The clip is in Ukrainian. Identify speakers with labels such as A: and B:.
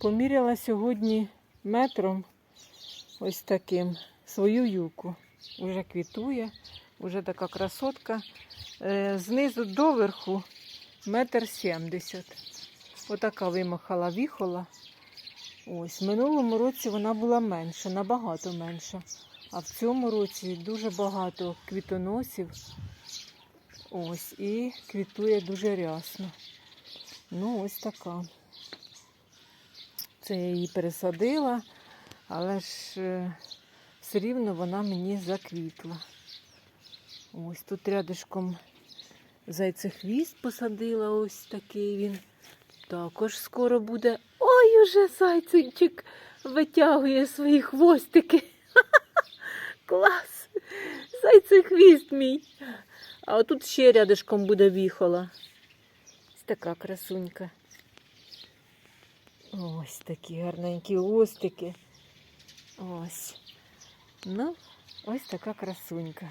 A: Поміряла сьогодні метром ось таким свою юку. Уже квітує, уже така красотка. Е, Знизу до верху метр сімдесят. Отака вимахала віхола. Ось, минулому році вона була менша, набагато менша. А в цьому році дуже багато квітоносів. Ось, і квітує дуже рясно. Ну, ось така. Це я її пересадила, але ж е, все рівно вона мені заквітла. Ось тут рядышком зайцехвіст посадила, ось такий він. Також скоро буде. Ой, уже зайчик витягує свої хвостики. Клас! Зайцехвіст мій. А отут ще рядышком буде віхола. Ось така красунька. Ось такі гарненькі остики. Ось. Ну, ось така красунька.